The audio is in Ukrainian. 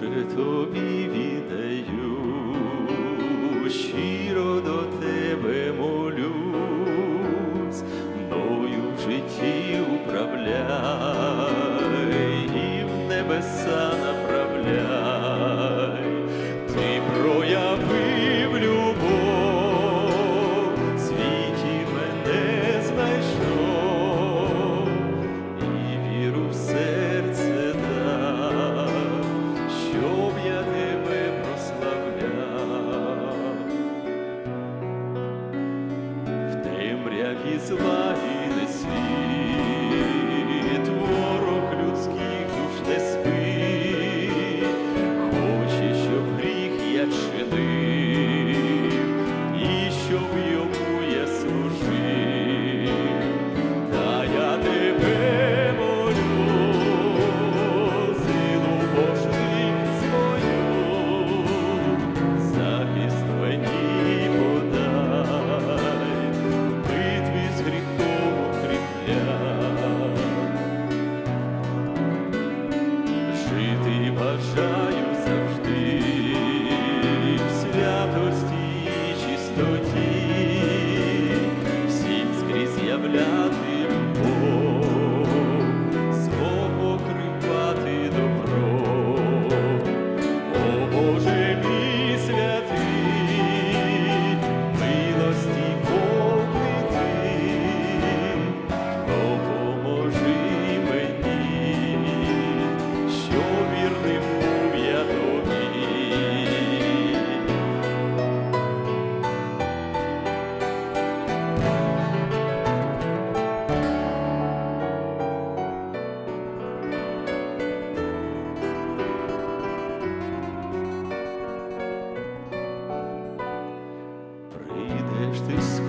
Боже, тобі віддаю щиро до тебе. Israel. Russia. this